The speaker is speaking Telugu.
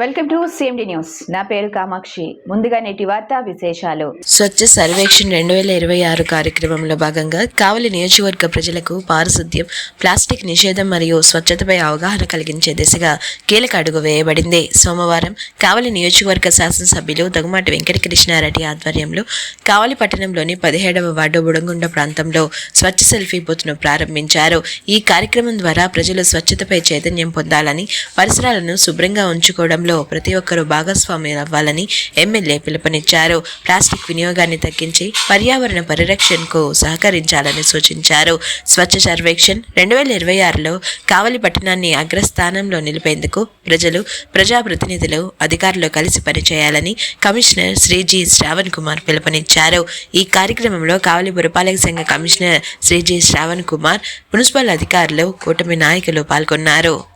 వెల్కమ్ టు సిఎండి న్యూస్ నా పేరు కామాక్షి. ముందుగా నేటి వార్తా విశేషాలు. స్వచ్ఛ సర్వేక్షణ్ రెండు వేల ఇరవై ఆరు కార్యక్రమంలో భాగంగా కావలి నియోజకవర్గ ప్రజలకు పారిశుద్ధ్యం ప్లాస్టిక్ నిషేధం మరియు స్వచ్ఛతపై అవగాహన కలిగించే దిశగా కీలక అడుగు వేయబడింది. సోమవారం కావలి నియోజకవర్గ శాసనసభ్యులు దగుమాటి వెంకటకృష్ణారెడ్డి ఆధ్వర్యంలో కావలి పట్టణంలోని పదిహేడవ వార్డు బుడంగుండ ప్రాంతంలో స్వచ్ఛ సెల్ఫీ బూత్ను ప్రారంభించారు. ఈ కార్యక్రమం ద్వారా ప్రజలు స్వచ్ఛతపై చైతన్యం పొందాలని పరిసరాలను శుభ్రంగా ఉంచుకోవడం కార్యక్రమంలో ప్రతి ఒక్కరూ భాగస్వామ్యం అవ్వాలని ఎమ్మెల్యే పిలుపునిచ్చారు. ప్లాస్టిక్ వినియోగాన్ని తగ్గించి పర్యావరణ పరిరక్షణకు సహకరించాలని సూచించారు. స్వచ్ఛ సర్వేక్షణ్ రెండు వేల ఇరవై ఆరులో కావలి పట్టణాన్ని అగ్రస్థానంలో నిలిపేందుకు ప్రజలు ప్రజాప్రతినిధులు అధికారులు కలిసి పనిచేయాలని కమిషనర్ శ్రీ జి శ్రావణ్ కుమార్ పిలుపునిచ్చారు. ఈ కార్యక్రమంలో కావలి పురపాలక సంఘ commissioner Shri G Shravan Kumar municipal అధికారులు కూటమి నాయకులు పాల్గొన్నారు.